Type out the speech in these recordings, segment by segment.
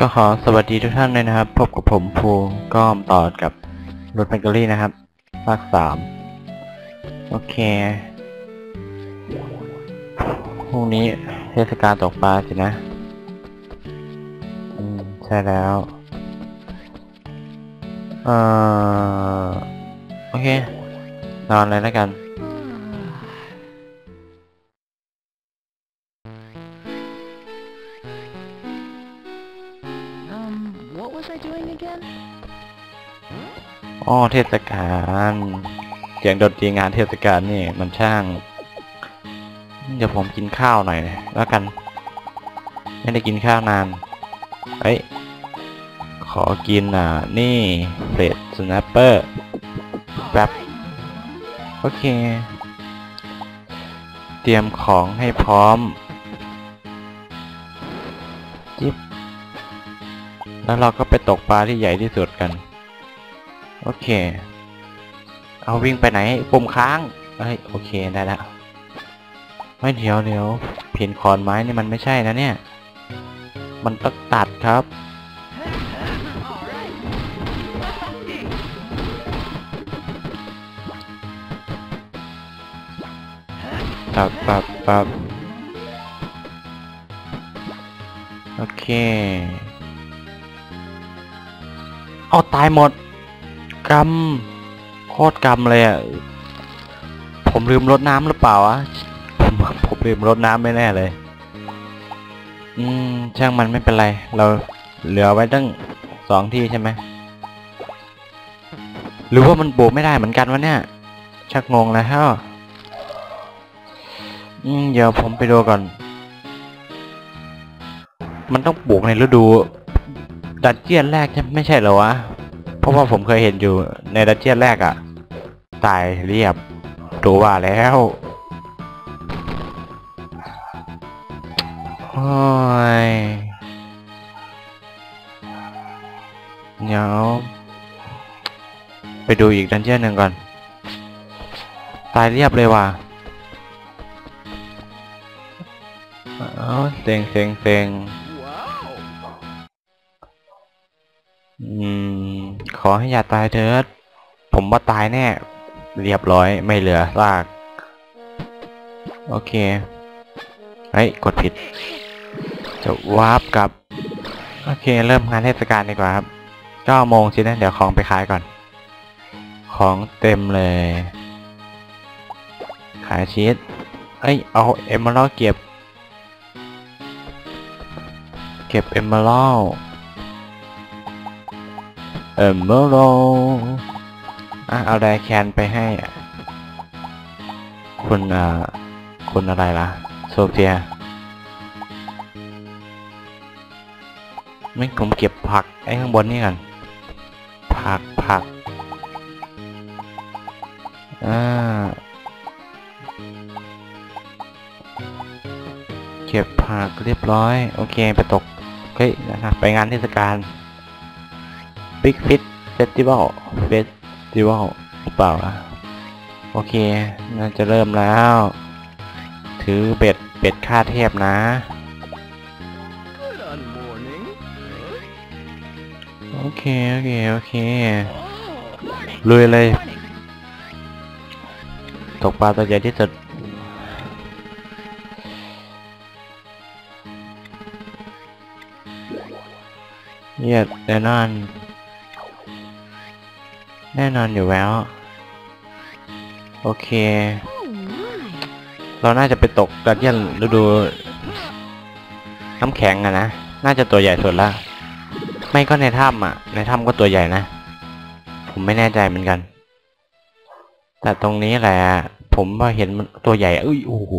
ก็ขอสวัสดีทุกท่านเลยนะครับ พบกับผมภูก็ต่อกับรถแมกการี่นะครับ ภาคสามโอเคพรุ่งนี้เทศกาลตกปลาสินะ อืม ใช่แล้ว เอ่อ โอเค นอนเลยแล้วกัน อ๋อเทศกาลเสียงดนตรีงานเทศกาลนี่มันช่าง เดี๋ยวผมกินข้าวหน่อยแล้วกัน ไม่ได้กินข้าวนานเฮ้ยขอกินอะ นี่เฟรดสแนปเปอร์แป๊บโอเค เตรียมของให้พร้อมจิ๊บแล้วเราก็ไปตกปลาที่ใหญ่ที่สุดกัน โอเค เอาวิ่งไปไหนปุ่มค้างเฮ้ยโอเคได้แล้วไม่เดี๋ยวเดี๋ยวเพียนคอนไม้นี่มันไม่ใช่นะเนี่ย มันต้องตัดครับ ตัดตัดตัดโอเค เอาตายหมด กรรมโคตรกรรมเลยอะ ผมลืมรดน้ำหรือเปล่าอะผมผมลืมรดน้ำไม่แน่เลย อืม ช่างมันไม่เป็นไร เราเหลือไว้ตั้งสองที่ใช่ไหม หรือว่ามันโบกไม่ได้เหมือนกันวะเนี่ย ชักงงแล้วอืม เดี๋ยวผมไปดูก่อน มันต้องปลูกในฤดูดันเจียนแรกใช่ไม่ใช่เหรอวะ ราะว่าผมเคยเห็นอยู่ในดันเจียนแรกอะตายเรียบตัวว่าแล้วโอ้ยเดี๋ยวไปดูอีกดันเจียนหนึ่งก่อน ตายเรียบเลยว่ะเอาเซ็งเซ็งเซ็ง อืม ขอให้อย่าตายเถิด ผมว่าตายแน่ เรียบร้อยไม่เหลือซาก โอเค เฮ้ย กดผิด จะวาร์ปกลับ โอเค เริ่มงานเทศกาลดีกว่าครับ9โมงสินะ เดี๋ยวของไปขายก่อน ของเต็มเลย ขายชีสเอ้ย เอาเอมเมอรัลเก็บ เก็บเอมเมอรัล เอมเมอรัลอะเอาไดแคนไปให้คุณอ่าคุณอะไรล่ะ โซเฟียไม่ผมเก็บผักไอ้ข้างบนนี่กันผักผักอ่าเก็บผักเรียบร้อย โอเค ไปตก เฮ้ยนะครับไปงานเทศกาล Big Fit Festival Festival หรือเปล่าอะโอเค น่าจะเริ่มแล้ว ถือเบ็ดเบ็ดค่าเทพนะ Good on morning. โอเค โอเค โอเค Oh, ลุยเลย ตกปลาตัวใหญ่ที่สุดเยียดแน่นอน แน่นอนอยู่แล้ว โอเค เราน่าจะไปตกดันเจียนฤดูน้ำแข็งอะนะ น่าจะตัวใหญ่สุดละ ไม่ก็ในถ้ำอะในถ้ำก็ตัวใหญ่นะ ผมไม่แน่ใจเหมือนกัน แต่ตรงนี้แหละ ผมว่าเห็นมันตัวใหญ่อุ้ยโอ้โห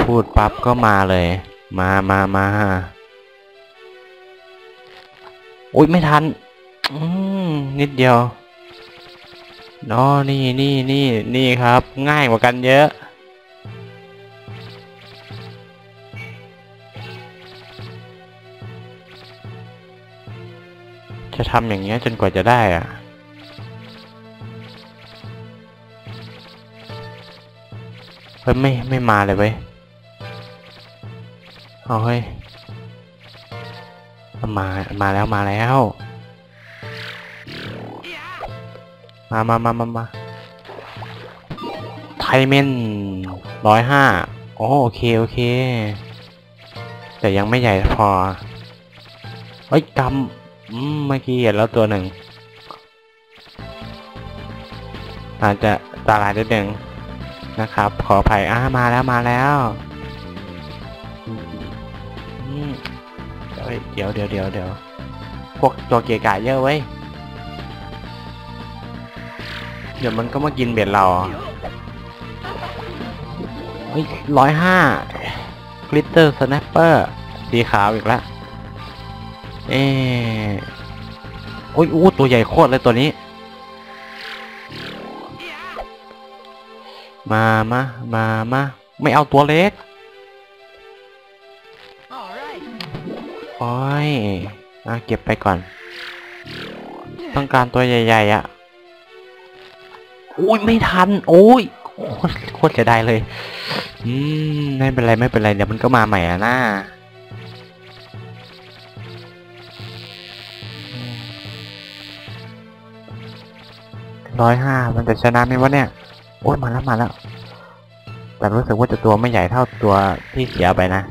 พูดปั๊บก็มาเลย มามามาอุ้ยไม่ทัน อืมนิดเดียวนาะนี่นี่นี่นี่ครับ ง่ายกว่ากันเยอะ จะทำอย่างเงี้ยจนกว่าจะได้อะเฮ้ยไม่ไม่มาเลยเว้ยเอาเฮ้ยมามาแล้วมาแล้ว มามามามามาไทเมนร้อยห้าโอโอเค โอเค แต่ยังไม่ใหญ่พอ เฮ้ยกำอืมเมื่อกี้เห็นแล้วตัวหนึ่ง อาจจะตาลายนิดหนึ่งนะครับ ขออภัยอ่ามาแล้วมาแล้วเดี๋ยวเดี๋ยวเดี๋ยวเดี๋ยวพวกตัวเกียร์กะเยอะเว้ย เดี๋ยวมันก็มากินเบ็ดเรา เฮ้ยร้อยห้ากลิตเตอร์สแนปเปอร์สีขาวอีกแล้ว เอ๊โอ้ยอู้ตัวใหญ่โคตรเลยตัวนี้ มามามามาไม่เอาตัวเล็กโอ้ยอะเก็บไปก่อน ต้องการตัวใหญ่ ๆ อะ อุ้ยไม่ทัน โอ้ยโคตรเสียดายเลย อืมไม่เป็นไรไม่เป็นไรเดี๋ยวมันก็มาใหม่อะนะร้อยห้ามันจะชนะไหมวะเนี่ย โอ้ยมาแล้วมาแล้ว แต่รู้สึกว่าจะตัวไม่ใหญ่เท่าตัวที่เสียไปนะ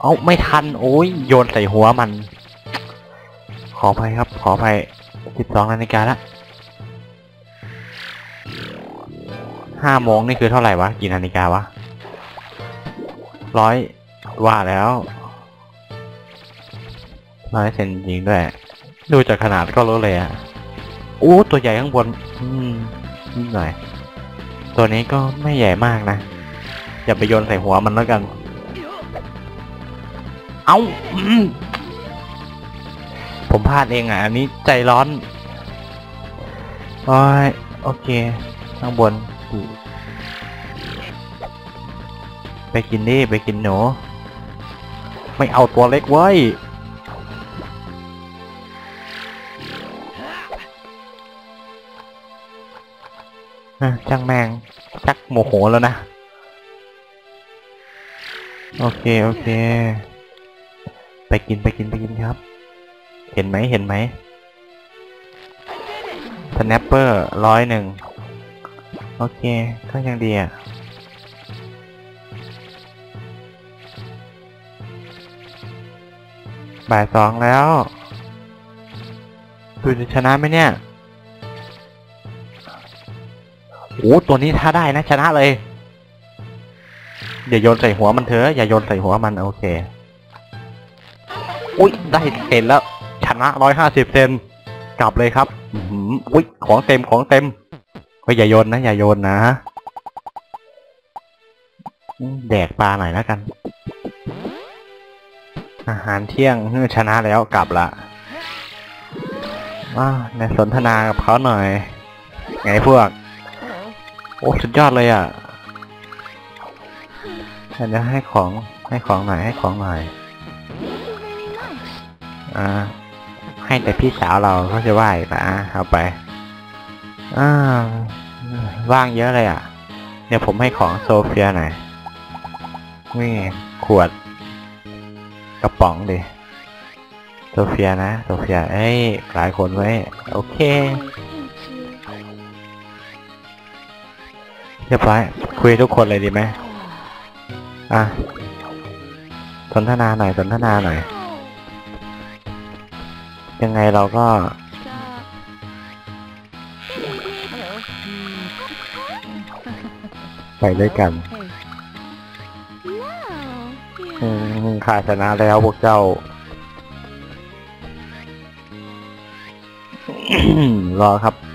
เอาไม่ทัน โอ้ยโยนใส่หัวมัน ขออภัยครับ ขออภัยสิบสองนาฬิกาละ ห้าโมงนี่คือเท่าไหร่วะ กี่นาฬิกาวะร้อยว่าแล้วร้อยเซนจริงด้วย ดูจากขนาดก็รู้เลยอะโอ้ตัวใหญ่ข้างบน อืมนิดหน่อย ตัวนี้ก็ไม่ใหญ่มากนะ อย่าไปโยนใส่หัวมันแล้วกัน เอ้าผมพลาดเองอะ อันนี้ใจร้อนโอ้ยโอเค ข้างบน ไปกินดิไปกินหนู ไม่เอาตัวเล็กเว้ยอะช่างแมงชักโมโหแล้วนะ โอเค โอเค ไปกินไปกินไปกินครับ เห็นไหมเห็นไหมสแนปเปอร์ร้อยหนึ่ง โอเคก็ยังดีอะบ่ายสองแล้วดูจะชนะไหมเนี่ยโอ้ตัวนี้ถ้าได้นะ ชนะเลย อย่าโยนใส่หัวมันเถอะอย่าโยนใส่หัวมันโอเค อุ้ยได้เห็นแล้ว ชนะร้อยห้าสิบเซนกลับเลยครับ อุ้ยของเต็มของเต็ม เฮ้ยอย่าโยนนะ อย่าโยนนะแดกปลาหน่อยแล้วกัน อาหารเที่ยงชนะแล้วกลับละว้าในสนทนากับเขาหน่อย ไงพวก โอ้ สุดยอดเลยอะเดี๋ยวให้ของให้ของหน่อยให้ของหน่อย อ่า ให้แต่พี่สาวเราเขาจะไหว้ปะเอาไป อ่าว่างเยอะเลยอะ เดี๋ยวผมให้ของโซเฟียหน่อยนี่ขวด กระป๋องดิ โซเฟียนะ โซเฟีย เอ้ย หลายคนไว้ โอเค เรียบร้อย คุยทุกคนเลยดีไหม อะ สนทนาหน่อย สนทนาหน่อย ยังไงเราก็ ไปด้วยกัน Hey. Wow. อื Yeah. มข้าชนะแล้วพวกเจ้า รอครับส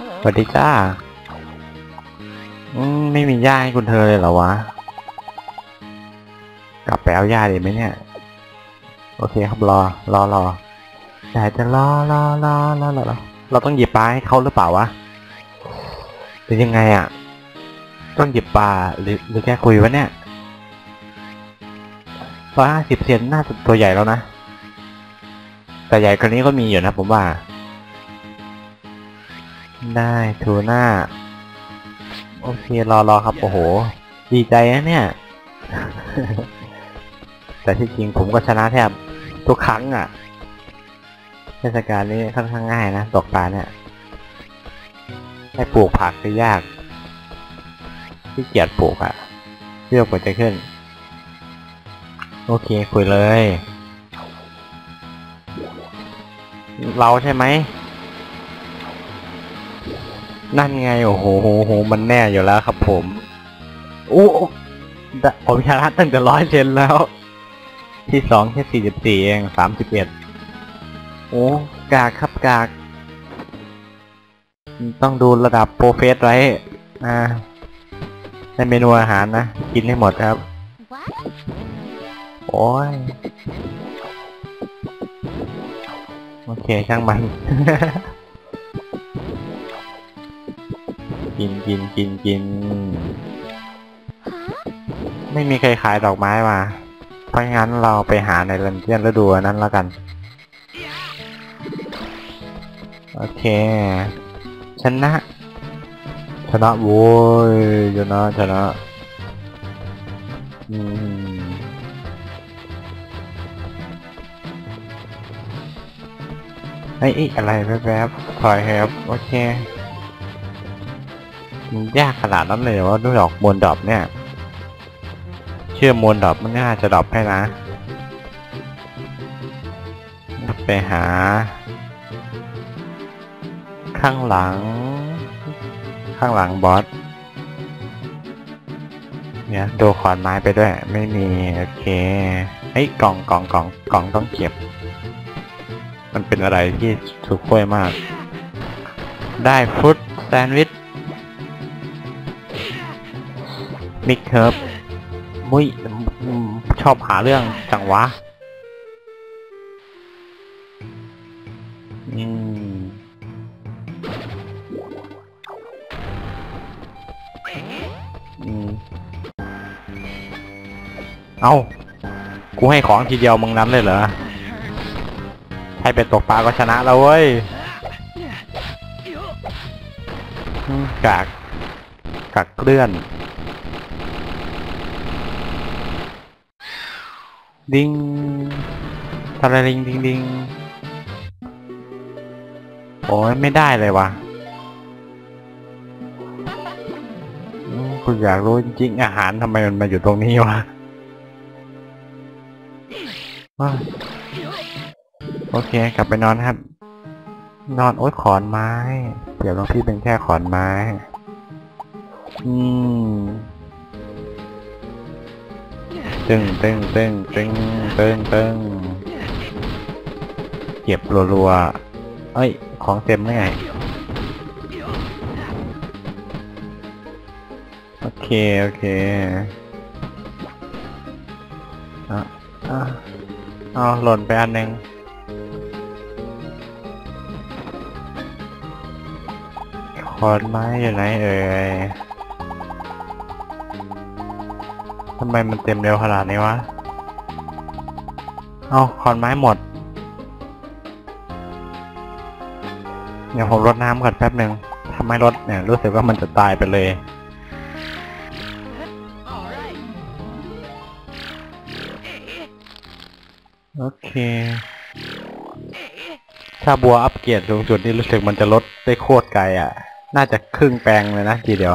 Hello. วัสดีจ้าอืมไม่มีย่าให้คุณเธอเลยเหรอวะ กลับไปเอาย่าดีไหมเนี่ย โอเคครับรอ รอรอแต่จะรอรอรอรอรอรอเราต้องหยิบปลาให้เขาหรือเปล่าวะ หรือยังไงอะ ต้องหยิบปลาหรือหรือแค่คุยวะเนี่ยร้อยห้าสิบเซนน่าจะตัวใหญ่แล้วนะ แต่ใหญ่กว่านี้ก็มีอยู่นะผมว่า ได้ทูน่า โอเค รอรอครับ โอ้โห ดีใจนะเนี่ยไปแต่ที่จริงผมก็ชนะแทบทุกครั้งอะ เทศกาลนี้ค่อนข้างง่ายนะ ตกปลาเนี่ย ให้ปลูกผักคือยาก ที่เกียจปลูกอะเลือกกว่าจะขึ้น โอเคคุยเลย เราใช่ไหม นั่นไง โอ้โหโหโหมันแน่อยู่แล้วครับผมอู้ผมชนะตั้งแต่ร้อยเซนแล้ว ที่สองแค่สี่สิบสี่เองสามสิบเอ็ดโอ้ กากครับกาก ต้องดูระดับโปรเฟสไว้อ่าในเมนูอาหารนะ กินให้หมดครับ What? โอ้ย โอเค ช่างมัน กินกินกินกิน Huh? ไม่มีใครขายดอกไม้มา เพราะงั้นเราไปหาในเรนเทียนฤดูนั้นแล้วกัน โอเค ชนะ ชนะโว้ยชนะชนะอืมไอ้ยอีกอะไรแวบๆถอยครับโอเคมันยากขนาดนั้นเลยเหรอว่าด้วยดอกมวลดอกเนี่ย เชื่อมวลดอกมันน่าจะดอกให้นะ ไปหา ข้างหลัง ข้างหลังบอส เนี่ยดูขอนไม้ไปด้วย ไม่มี โอเคเฮ้ยกล่องกล่องกล่องกล่องต้องเก็บ มันเป็นอะไรที่สุกค่อยมาก ได้ฟรุตแซนด์วิชมิกเคิร์ฟมุ้ยชอบหาเรื่องจังวะ เอากูให้ของทีเดียวมึงนั้นเลยเหรอ ให้ไปตกปลาก็ชนะแล้วเว้ยกากกากเกลื่อน ดิงทาราลิงดิงดิงโอ้ยไม่ได้เลยวะกูอยากรู้จริงๆอาหารทำไมมันมาอยู่ตรงนี้วะ โอเค กลับไปนอนครับ นอนโอ๊ยขอนไม้เดี๋ยวหลวงพี่เป็นแค่ขอนไม้ อืมตึงตึงตึงตึงตึงตึงเก็บรัวๆ เอ้ย ของเต็มได้ไงโอเค โอเค อะอะ เอาหล่นไปอันหนึ่งขอนไม้อยู่ไหนเอ่ยทำไมมันเต็มเร็วขนาดนี้วะ เอาขอนไม้หมด เดี๋ยวผมรดน้ำก่อนแป๊บหนึ่งถ้าไม่รดเนี่ยรู้สึกว่ามันจะตายไปเลย ถ้าบัวอัปเกรดสูงสุดนี่รู้สึกมันจะลดได้โคตรไกลอะ น่าจะครึ่งแปลงเลยนะทีเดียว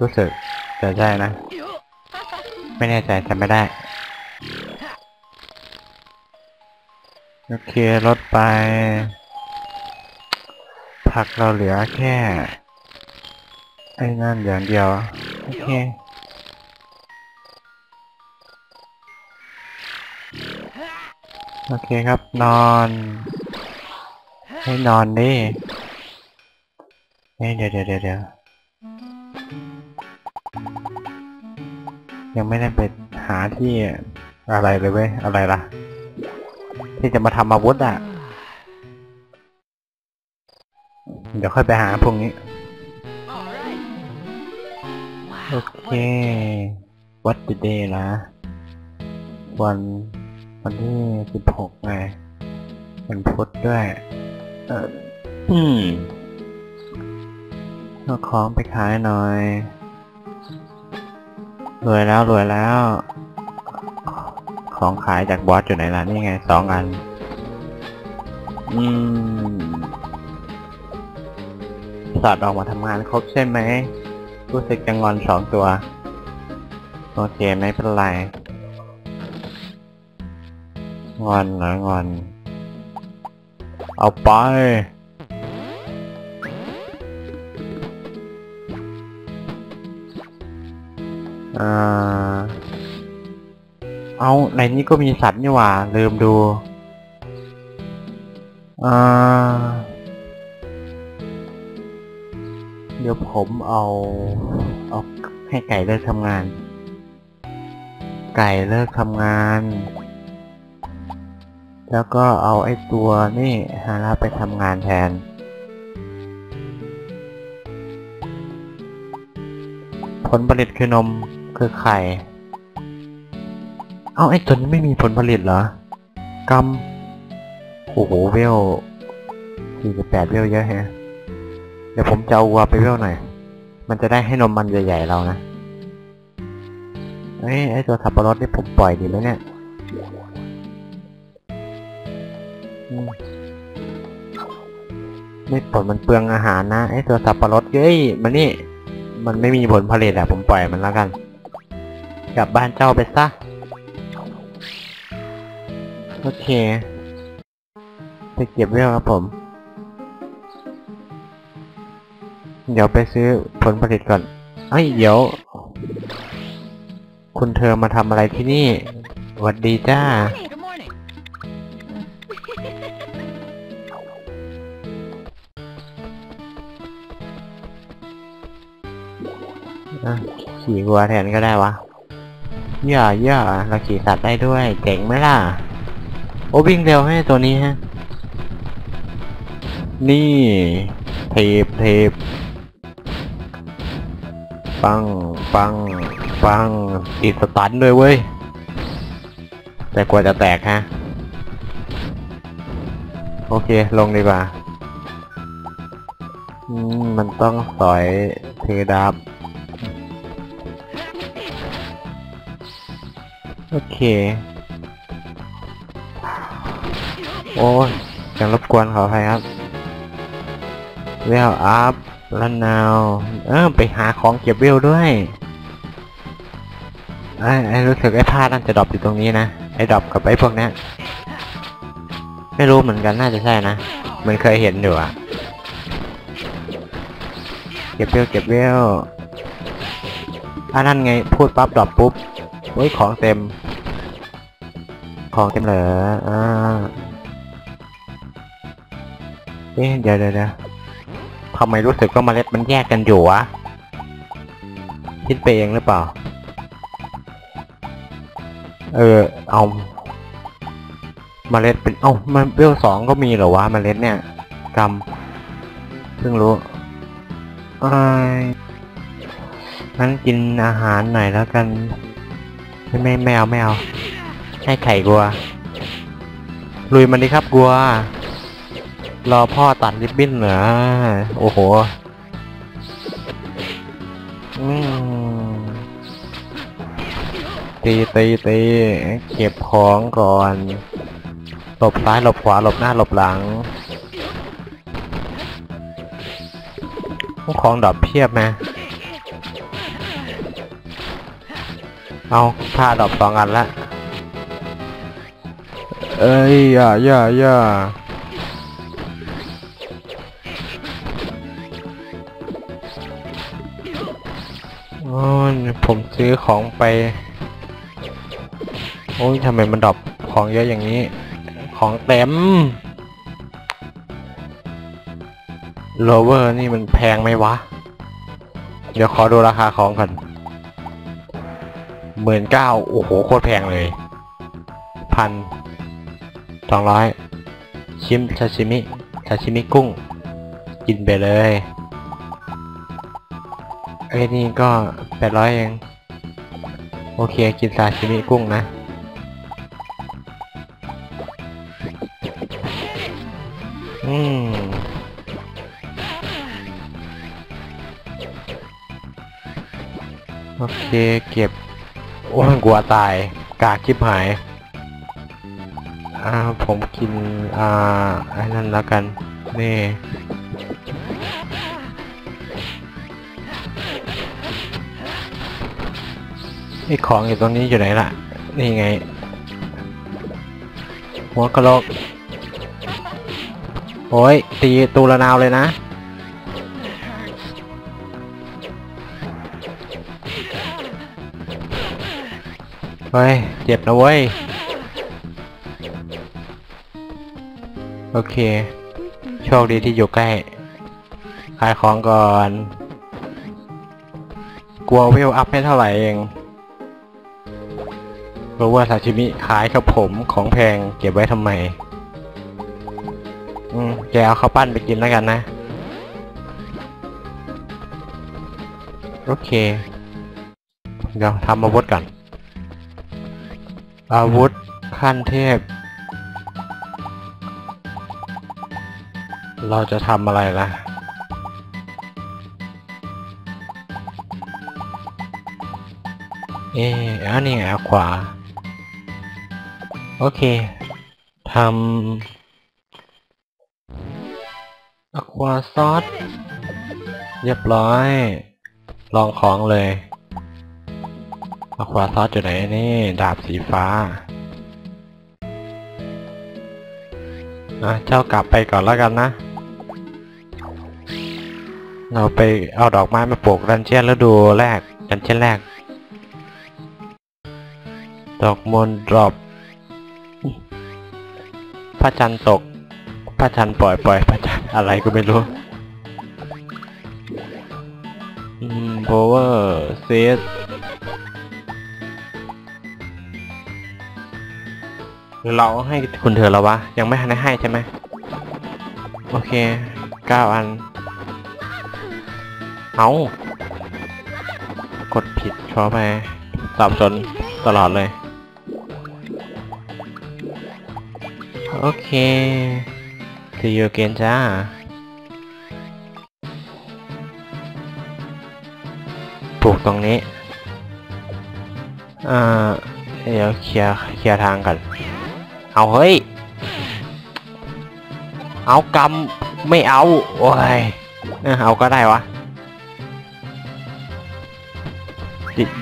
รู้สึกจะใช่นะ ไม่แน่ใจจำไม่ได้ โอเคลดไป ผักเราเหลือแค่ ไอ้นั่นอย่างเดียว โอเค โอเคครับ นอน ให้นอนดิเฮ้ยเดี๋ยวเดี๋ยวเดี๋ยวเดี๋ยวยังไม่ได้ไปหาที่อะไรเลยเว้ย อะไรล่ะ ที่จะมาทำอาวุธอะ เดี๋ยวค่อยไปหาพวกนี้ โอเค what the day นะวัน วันที่สิบหกไงวันพุธด้วย เอออืมเอาของไปขายหน่อย รวยแล้วรวยแล้ว ของขายจากบอสอยู่ไหนล่ะ นี่ไงสองอัน อืมสัตว์ออกมาทำงานครบใช่ไหม รู้สึกจะงอนสองตัว โอเค ไม่เป็นไร งอนเหรองอน เอาไป อ่า เอาในนี้ก็มีสัตว์นี่หว่า ลืมดู อ่า เดี๋ยวผมเอา เอาให้ไก่เลิกทำงาน ไก่เลิกทำงาน แล้วก็เอาไอ้ตัวนี่ฮาร่าไปทำงานแทน ผลผลิตคือนมคือไข่ เอาไอ้ตัวนี้ไม่มีผลผลิตเหรอกำโอ้โหเวล48เวลเยอะแฮะ เดี๋ยวผมจะเอาวัวไปเวลหน่อย มันจะได้ให้นมมันใหญ่ๆเรานะเอ้ไอ้ตัวสับปะรดนี่ผมปล่อยดีไหมเนี่ย ไม่ผลมันเปลืองอาหารนะไอ้ตัวสับปะรดเย้ยมันนี่ มันไม่มีผลผลิตอะผมปล่อยมันแล้วกัน กลับบ้านเจ้าไปซะ โอเค ไปเก็บเวลครับผม เดี๋ยวไปซื้อผลผลิตก่อนเอ้เดี๋ยว คุณเธอมาทำอะไรที่นี่ หวัดดีจ้า อะขี่วัวแทนก็ได้วะย่าย่าเราขี่สัตว์ได้ด้วยเจ๋งไหมล่ะ โอ้วิ่งเร็วให้ตัวนี้ฮะ นี่เทปเทปปังปังปังติดสตันด้วยเว้ย แต่กว่าจะแตกฮะ โอเคลงดีกว่าอืมมันต้องสอยเทดับ โอเค โอ้ยยังรบกวนขออภัยครับ เวลอัพแล้วนาว เออไปหาของเก็บเวลด้วยไอ้ไอ้รู้สึกไอ้ผ้านั่นจะดรอปอยู่ตรงนี้นะ ไอ้ดรอปกับไอ้พวกเนี้ยไม่รู้เหมือนกันน่าจะใช่นะ มันเคยเห็นอยู่อะเก็บเวลเก็บเวลอ่านั่นไงพูดปั๊บดรอปปุ๊บเฮ้ยของเต็ม ของเต็มเหรออ่าเอ๊ะเดี๋ยวเดี๋ยวเดี๋ยวทำไมรู้สึกว่าเมล็ดมันแยกกันอยู่วะ คิดไปเองหรือเปล่า เออ เอาเมล็ดเป็น เอ้ามันเวลสองก็มีเหรอวะเมล็ดเนี่ยกำเพิ่งรู้ไอ้ายงั้นกินอาหารหน่อยแล้วกัน ไม่ไม่ไม่เอาไม่เอา ให้ไข่กัว ลุยมันดิครับกัว รอพ่อตัดริบบิ้นเหรอโอ้โหตีตีตีเก็บของก่อน หลบซ้ายหลบขวาหลบหน้าหลบหลัง ของดอกเพียบนะเอาผ้าดอกสองอันละ เอ้ยอย่าอย่าอย่าโอ้ยผมซื้อของไป โอ้ยทำไมมันดรอปของเยอะอย่างนี้ ของเต็มโลเวอร์นี่มันแพงไหมวะ เดี๋ยวขอดูราคาของก่อนหมื่นเก้าโอ้โห โคตรแพงเลย พัน สองร้อยชิมซาชิมิซาชิมิกุ้ง กินไปเลยไอ้นี่ก็แปดร้อยเอง โอเค กินซาชิมิกุ้งนะ อืมโอเค เก็บ โอ้ยกลัวตาย กากชิบหาย อ่าผมกินอ่าไอ้นั่นแล้วกันนี่ไอ้ของอยู่ตรงนี้อยู่ไหนล่ะ นี่ไง หัวกะโหลกโอ้ย ตีตูละนาวเลยนะ เฮ้ย เจ็บนะเว้ย โอเค โชคดีที่อยู่ใกล้ ขายของก่อน กลัววิวอัพไม่เท่าไหร่เองรู้ว่าซาชิมิขายกับผมของแพงเก็บไว้ทำไม อืมแกเอาข้าวปั้นไปกินแล้วกันนะ โอเค เดี๋ยวทำอาวุธก่อน อาวุธขั้นเทพ เราจะทำอะไรล่ะ เอ๊ะอันนี้ไงเอขวา โอเคทำอควาซอสเรียบร้อย ลองของเลยอควาซอสอยู่ไหนนี่ ดาบสีฟ้าอะเจ้ากลับไปก่อนแล้วกันนะ เราไปเอาดอกไม้มาปลูกดันเจียนแล้วดูแรกดันเจียนแรก ดอกมนดรอปพระจันทร์ตกพระจันทร์ปล่อยปล่อยพระจันทร์อะไรก็ไม่รู้อืม power set เราให้คุณเธอแล้ววะ ยังไม่ทันได้ให้ใช่ไหม โอเคเก้าอัน เอากดผิดขอไปสับสนตลอดเลย โอเค see you again จ้าปลูกตรงนี้ อ่า เดี๋ยวเคลียร์เคลียร์ทางก่อน เอาเฮ้ย เอากำไม่เอา โอ้ย เอาก็ได้วะ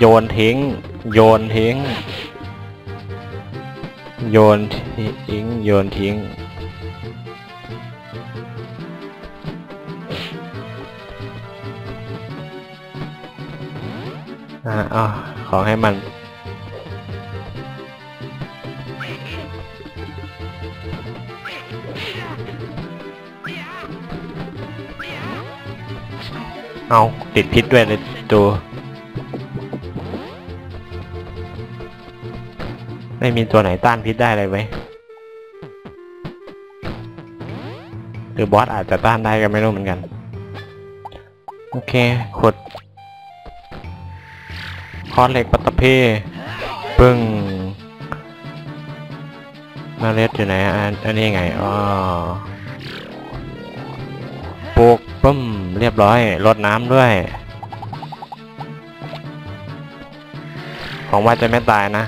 โยนทิ้ง โยนทิ้ง โยนทิ้ง โยนทิ้ง อ่าอ่าขอให้มันเอาติดพิษด้วยเลยตัว ไม่มีตัวไหนต้านพิษได้เลยไหมหรือบอสอาจจะต้านได้ก็ไม่รู้เหมือนกัน โอเคขุดคอนเหล็กปัตตภีปึ้งมาเล็ดอยู่ไหนอันนี้ไงอ๋อปลูกปึ้มเรียบร้อยรดน้ำด้วยหวังว่าจะไม่ตายนะ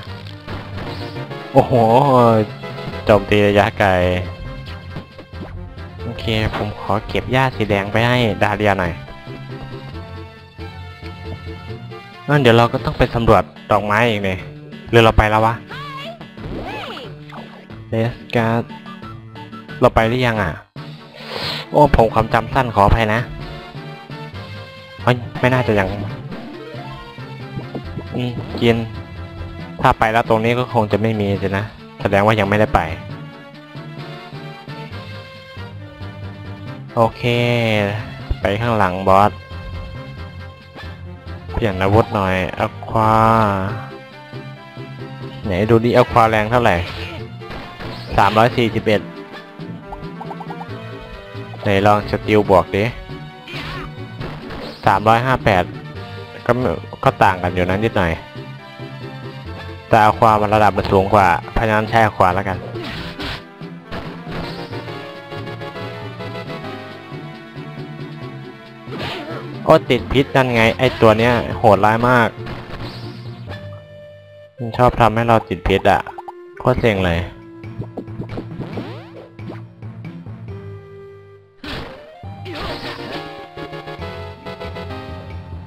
โอ้โหโจมตีระยะไกล โอเค ผมขอเก็บหญ้าสีแดงไปให้ดาเรียหน่อยงั้นเดี๋ยวเราก็ต้องไปสำรวจดอกไม้อีกเลยหรือเราไปแล้ววะเลสการ์ดเราไปหรือยังอะ โอ้ผมความจำสั้นขออภัยนะเฮ้ยไม่น่าจะยังอืมกิน ถ้าไปแล้วตรงนี้ก็คงจะไม่มีสินะ แสดงว่ายังไม่ได้ไป โอเค ไปข้างหลังบอส เปลี่ยนอาวุธหน่อยอควา ไหนดูดิอควาแรงเท่าไหร่สามร้อยสี่สิบเอ็ดไหนลองสติลบวกดิสามร้อยห้าแปดก็ก็ต่างกันอยู่นั้นนิดหน่อย แต่าความระดับมันสูงกว่าเพราะนั้นใช้ขวาแล้วกัน โอ้ติดพิษนั่นไง ไอตัวเนี้ยโหดร้ายมาก มันชอบทำให้เราติดพิษอะโคตรเซ็งเลย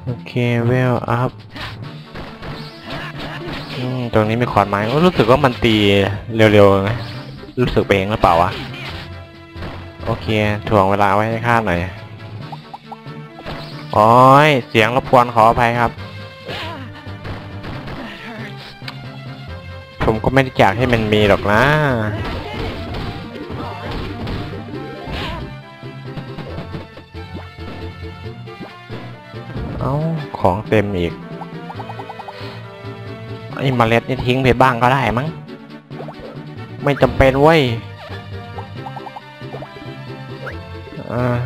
โอเคเวลอัพ ตรงนี้มีขอนไม้รู้สึกว่ามันตีเร็วๆนะรู้สึกไปเองหรือเปล่าวะ โอเค ถ่วงเวลาไว้ให้ข้าหน่อย โอ้ย เสียงรบกวนขออภัยครับ ผมก็ไม่ได้อยากให้มันมีหรอกนะเอาของเต็มอีก ไอ้เมล็ดนี่ทิ้งไปบ้างก็ได้มั้ง ไม่จำเป็นเว้ยอ่า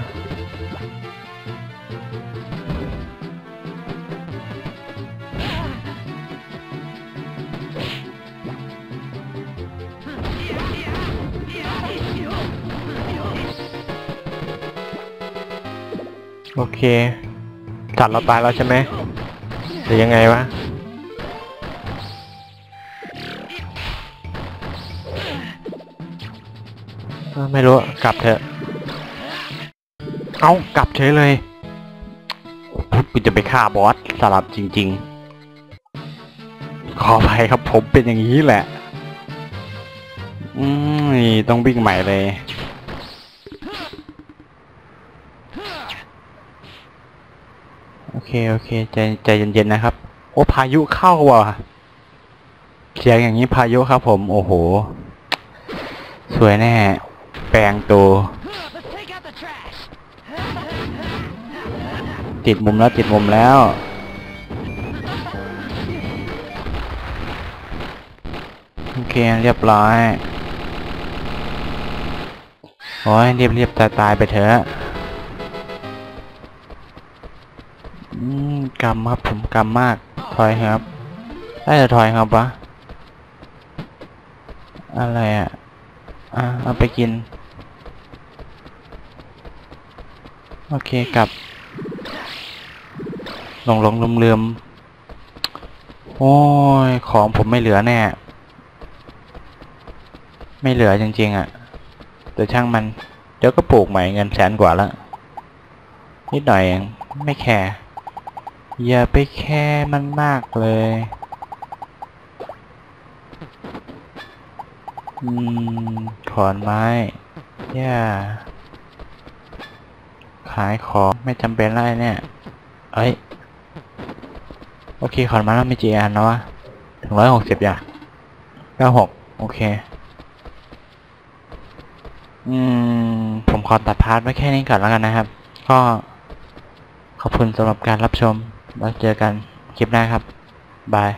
โอเคสัตว์เราตายแล้วใช่ไหมหรือยังไงวะ ไม่รู้ กลับเถอะ เอากลับเฉยเลยพุทธกูจะไปฆ่าบอสสลับจริง ๆ ขออภัยครับผมเป็นอย่างนี้แหละ อืมนี่ต้องวิ่งใหม่เลย โอเค โอเค ใจใจเย็น ๆ นะครับ โอ้ พายุเข้าว่ะเสียงอย่างนี้พายุครับผม โอ้โห สวยแน่ แปลงตัว ติดมุมแล้วติดมุมแล้ว โอเคเรียบร้อย โอ้ยเรียบเรียบตายตายไปเถอะอืมกำครับผมกำมมาก ถอยครับ ได้แต่ถอยครับวะอะไรอะ อะ เอาไปกิน โอเคกลับหลงหลงลืมลืมโอ้ย ของผมไม่เหลือแน่ ไม่เหลือจริง ๆอะ่ะแต่ช่างมัน เดี๋ยวก็ปลูกใหม่เงินแสนกว่าแล้วนิดหน่อยเองไม่แคร์อย่าไปแคร์มันมากเลยอืมขอนไม้ย่า ขายของไม่จำเป็นไรเนี่ย เอ้ย โอเค ขอนไม้เราไม่จีอันแล้ววะ ถึงร้อยหกสิบอย่างเก้าหกโอเค อืม ผมขอตัดพาร์ทไว้แค่นี้ก่อนแล้วกันนะครับ ก็ขอบคุณสำหรับการรับชม แล้วเจอกันคลิปหน้าครับ บาย